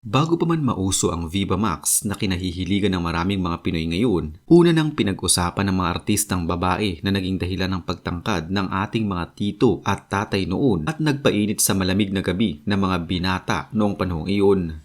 Bago pa man mauso ang Viva Max na kinahihiligan ng maraming mga Pinoy ngayon, una nang pinag-usapan ng mga artistang babae na naging dahilan ng pagtangkad ng ating mga tito at tatay noon at nagpainit sa malamig na gabi ng mga binata noong panahong iyon.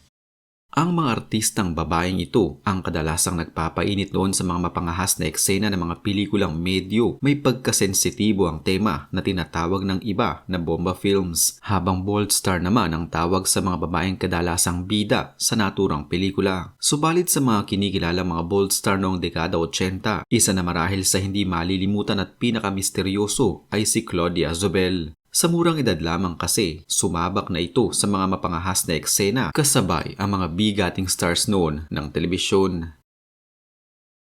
Ang mga artistang babaeng ito ang kadalasang nagpapainit noon sa mga mapangahas na eksena ng mga pelikulang medyo may pagkasensitibo ang tema na tinatawag ng iba na bomba films, habang bold star naman ang tawag sa mga babaeng kadalasang bida sa naturang pelikula. Subalit sa mga kinikilala mga bold star noong dekada 80, isa na marahil sa hindi malilimutan at pinakamisteryoso ay si Claudia Zobel. Sa murang edad lamang kasi, sumabak na ito sa mga mapangahas na eksena kasabay ang mga bigating stars noon ng telebisyon.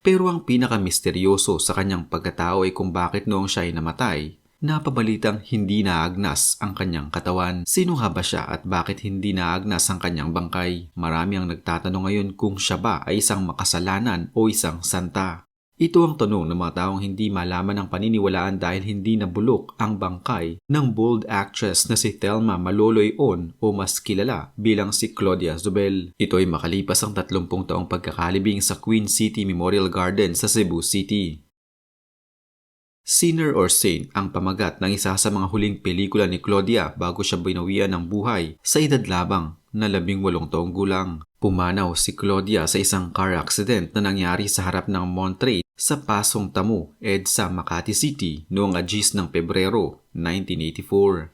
Pero ang pinakamisteryoso sa kanyang pagkatao ay kung bakit noong siya ay namatay, napabalitang hindi naagnas ang kanyang katawan. Sino nga ba siya at bakit hindi naagnas ang kanyang bangkay? Marami ang nagtatanong ngayon kung siya ba ay isang makasalanan o isang santa. Ito ang tanong ng mga taong hindi malaman ang paniniwalaan dahil hindi nabulok ang bangkay ng bold actress na si Thelma Maloloy On o mas kilala bilang si Claudia Zubel. Ito ay makalipas ang 30 taong pagkakalibing sa Queen City Memorial Garden sa Cebu City. Sinner or Saint ang pamagat ng isa sa mga huling pelikula ni Claudia bago siya binawian ng buhay sa edad labang na labing walong taong gulang. Pumanaw si Claudia sa isang car accident na nangyari sa harap ng Monterey sa Pasong Tamo, EDSA, Makati City noong Agis ng Pebrero 1984.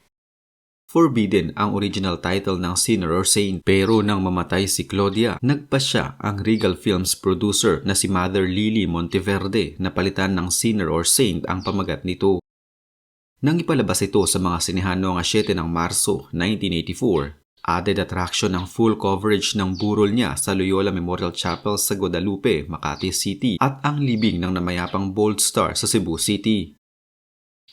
Forbidden ang original title ng Sinner or Saint pero nang mamatay si Claudia, nagpa siya ang Regal Films producer na si Mother Lily Monteverde na palitan ng Sinner or Saint ang pamagat nito. Nang ipalabas ito sa mga sinehan noong 7 ng Marso 1984, Added attraction ng full coverage ng burol niya sa Loyola Memorial Chapel sa Guadalupe, Makati City at ang libing ng namayapang Bold Star sa Cebu City.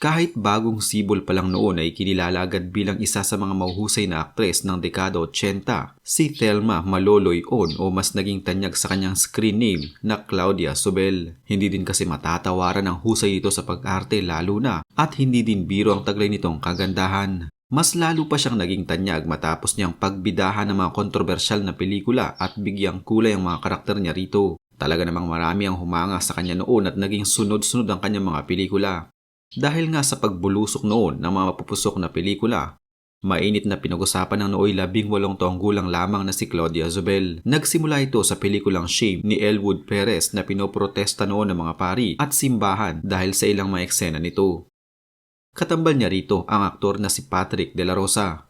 Kahit bagong sibol pa lang noon ay kinilala agad bilang isa sa mga mahuhusay na aktres ng dekada 80, si Thelma Maloloy On o mas naging tanyag sa kanyang screen name na Claudia Sobel. Hindi din kasi matatawaran ang husay ito sa pag-arte lalo na at hindi din biro ang taglay nitong kagandahan. Mas lalo pa siyang naging tanyag matapos niyang pagbidahan ng mga kontrobersyal na pelikula at bigyang kulay ang mga karakter niya rito. Talaga namang marami ang humanga sa kanya noon at naging sunod-sunod ang kanyang mga pelikula. Dahil nga sa pagbulusok noon ng mga mapupusok na pelikula, mainit na pinag-usapan ng nooy labing walong taong gulang lamang na si Claudia Zobel. Nagsimula ito sa pelikulang Shame ni Elwood Perez na pinoprotesta noon ng mga pari at simbahan dahil sa ilang mga eksena nito. Katambal niya rito ang aktor na si Patrick De La Rosa.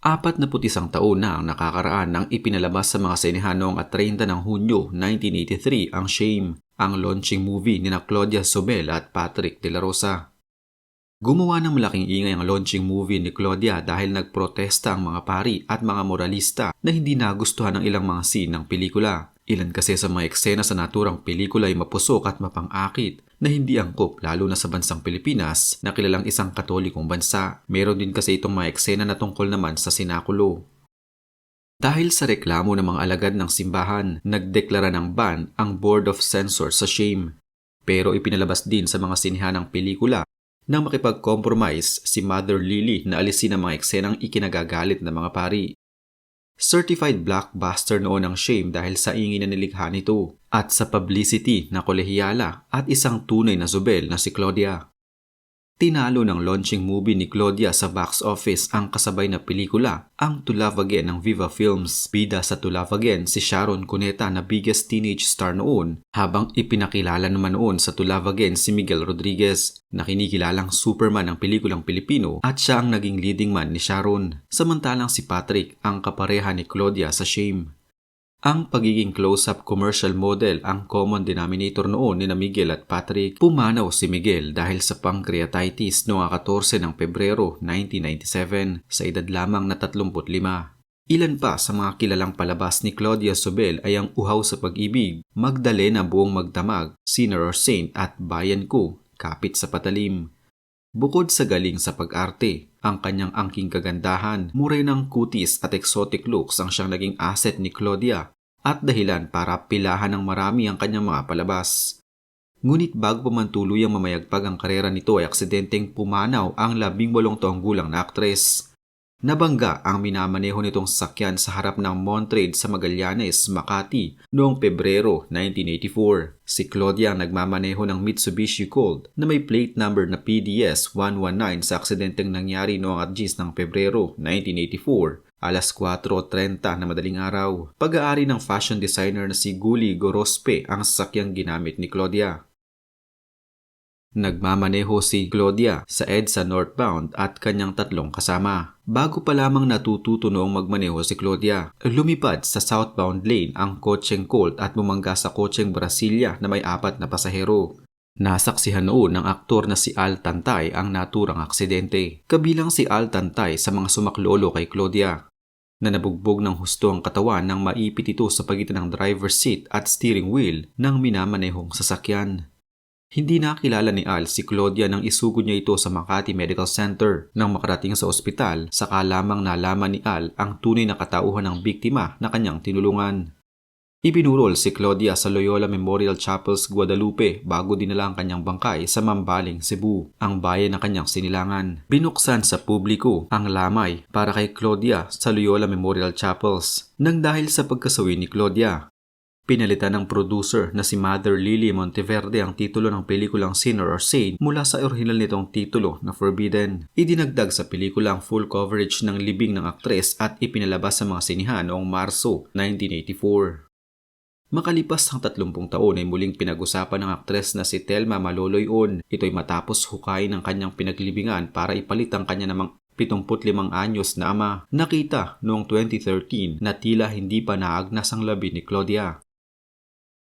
Apat na putisang taon na ang nakakaraan nang ipinalabas sa mga sinehan noong at 30 ng Hunyo 1983 ang Shame, ang launching movie ni na Claudia Sobel at Patrick De La Rosa. Gumawa ng malaking ingay ang launching movie ni Claudia dahil nagprotesta ang mga pari at mga moralista na hindi nagustuhan ng ilang mga scene ng pelikula. Ilan kasi sa mga eksena sa naturang pelikula ay mapusok at mapangakit na hindi angkop lalo na sa bansang Pilipinas na kilalang isang katolikong bansa. Meron din kasi itong mga eksena na tungkol naman sa sinakulo. Dahil sa reklamo ng mga alagad ng simbahan, nagdeklara ng ban ang Board of Censors sa shame. Pero ipinalabas din sa mga sinihan ng pelikula nang makipag-compromise si Mother Lily na alisin ang mga eksenang ikinagagalit ng mga pari. Certified blockbuster noon ang Shame dahil sa ingin na nilikha nito at sa publicity na kolehiyala at isang tunay na Zubel na si Claudia. Tinalo ng launching movie ni Claudia sa box office ang kasabay na pelikula, ang To Love Again ng Viva Films. Bida sa To Love Again si Sharon Cuneta na biggest teenage star noon, habang ipinakilala naman noon sa To Love Again si Miguel Rodriguez, na kinikilalang Superman ng pelikulang Pilipino at siya ang naging leading man ni Sharon. Samantalang si Patrick ang kapareha ni Claudia sa Shame. Ang pagiging close-up commercial model ang common denominator noon ni na Miguel at Patrick. Pumanaw si Miguel dahil sa pancreatitis noong 14 ng Pebrero 1997 sa edad lamang na 35. Ilan pa sa mga kilalang palabas ni Claudia Sobel ay ang Uhaw sa Pag-ibig, Magdalena Buong Magdamag, Sinner or Saint at Bayan Ko, Kapit sa Patalim. Bukod sa galing sa pag-arte, ang kanyang angking kagandahan, muray ng kutis at exotic looks ang siyang naging asset ni Claudia at dahilan para pilahan ng marami ang kanyang mga palabas. Ngunit bago pa man tuluyang mamayagpag ang karera nito ay aksidenteng pumanaw ang labing walong taong gulang na aktres. Nabangga ang minamaneho nitong sasakyan sa harap ng Montrade sa Magallanes, Makati noong Pebrero 1984. Si Claudia ang nagmamaneho ng Mitsubishi Colt na may plate number na PDS 119 sa aksidenteng nangyari noong at ng Pebrero 1984 alas 4.30 na madaling araw. Pag-aari ng fashion designer na si Guli Gorospe ang sasakyang ginamit ni Claudia. Nagmamaneho si Claudia sa EDSA northbound at kanyang tatlong kasama. Bago pa lamang natututo noong magmaneho si Claudia, lumipad sa southbound lane ang kotseng Colt at bumangga sa kotseng Brasilia na may apat na pasahero. Nasaksihan noon ng aktor na si Al Tantay ang naturang aksidente. Kabilang si Al Tantay sa mga sumaklolo kay Claudia na nabugbog ng husto ang katawan nang maipit ito sa pagitan ng driver's seat at steering wheel ng minamanehong sasakyan. Hindi nakilala ni Al si Claudia nang isugod niya ito sa Makati Medical Center. Nang makarating sa ospital, saka lamang nalaman ni Al ang tunay na katauhan ng biktima na kanyang tinulungan. Ibinurol si Claudia sa Loyola Memorial Chapels, Guadalupe bago dinala ang kanyang bangkay sa Mambaling, Cebu, ang bayan na kanyang sinilangan. Binuksan sa publiko ang lamay para kay Claudia sa Loyola Memorial Chapels nang dahil sa pagkasawi ni Claudia. Pinalitan ng producer na si Mother Lily Monteverde ang titulo ng pelikulang Sinner or Saint mula sa original nitong titulo na Forbidden. Idinagdag sa pelikula ang full coverage ng libing ng aktres at ipinalabas sa mga sinihan noong Marso 1984. Makalipas ang 30 taon ay muling pinag-usapan ng aktres na si Telma Maloloyon. Ito'y matapos hukayin ng kanyang pinaglibingan para ipalit ang kanya namang 75 anyos na ama. Nakita noong 2013 na tila hindi pa naagnas ang labi ni Claudia.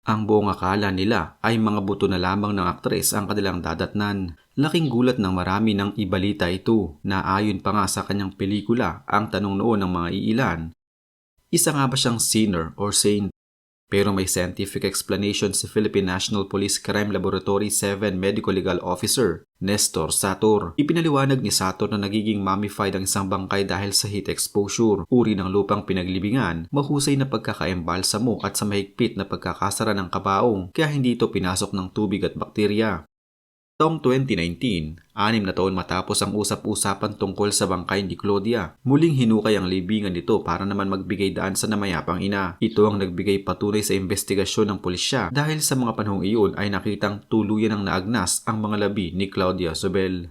Ang buong akala nila ay mga buto na lamang ng aktres ang kanilang dadatnan. Laking gulat ng marami ng ibalita ito na ayon pa nga sa kanyang pelikula ang tanong noon ng mga iilan. Isa nga ba siyang sinner or saint? Pero may scientific explanation si Philippine National Police Crime Laboratory 7 Medical Legal Officer, Nestor Sator. Ipinaliwanag ni Sator na nagiging mummified ang isang bangkay dahil sa heat exposure, uri ng lupang pinaglibingan, mahusay na pagkakaembalsamo at sa mahigpit na pagkakasara ng kabaong kaya hindi ito pinasok ng tubig at bakterya. Taong 2019, anim na taon matapos ang usap-usapan tungkol sa bangkay ni Claudia, muling hinukay ang libingan nito para naman magbigay daan sa namayapang ina. Ito ang nagbigay patunay sa investigasyon ng pulisya dahil sa mga panahong iyon ay nakitang tuluyan ng naagnas ang mga labi ni Claudia Sobel.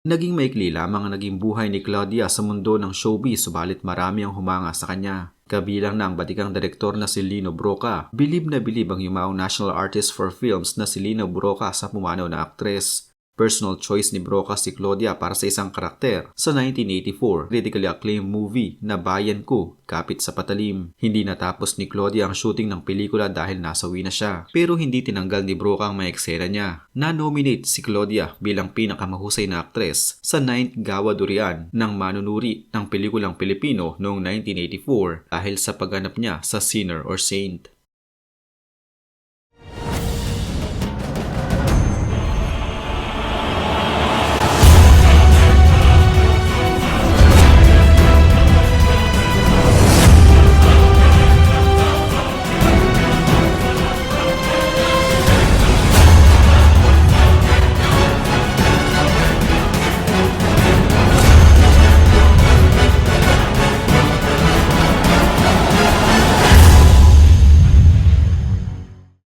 Naging maikli lamang ang naging buhay ni Claudia sa mundo ng showbiz subalit marami ang humanga sa kanya. Kabilang na ang batikang direktor na si Lino Broca. Bilib na bilib ang yumaong National Artist for Films na si Lino Broca sa pumanaw na aktres. Personal choice ni Broca si Claudia para sa isang karakter sa 1984 critically acclaimed movie na Bayan Ko, Kapit sa Patalim. Hindi natapos ni Claudia ang shooting ng pelikula dahil nasawi na siya. Pero hindi tinanggal ni Broca ang may niya. Na-nominate si Claudia bilang pinakamahusay na aktres sa 9th Gawa Durian ng manunuri ng pelikulang Pilipino noong 1984 dahil sa pagganap niya sa Sinner or Saint.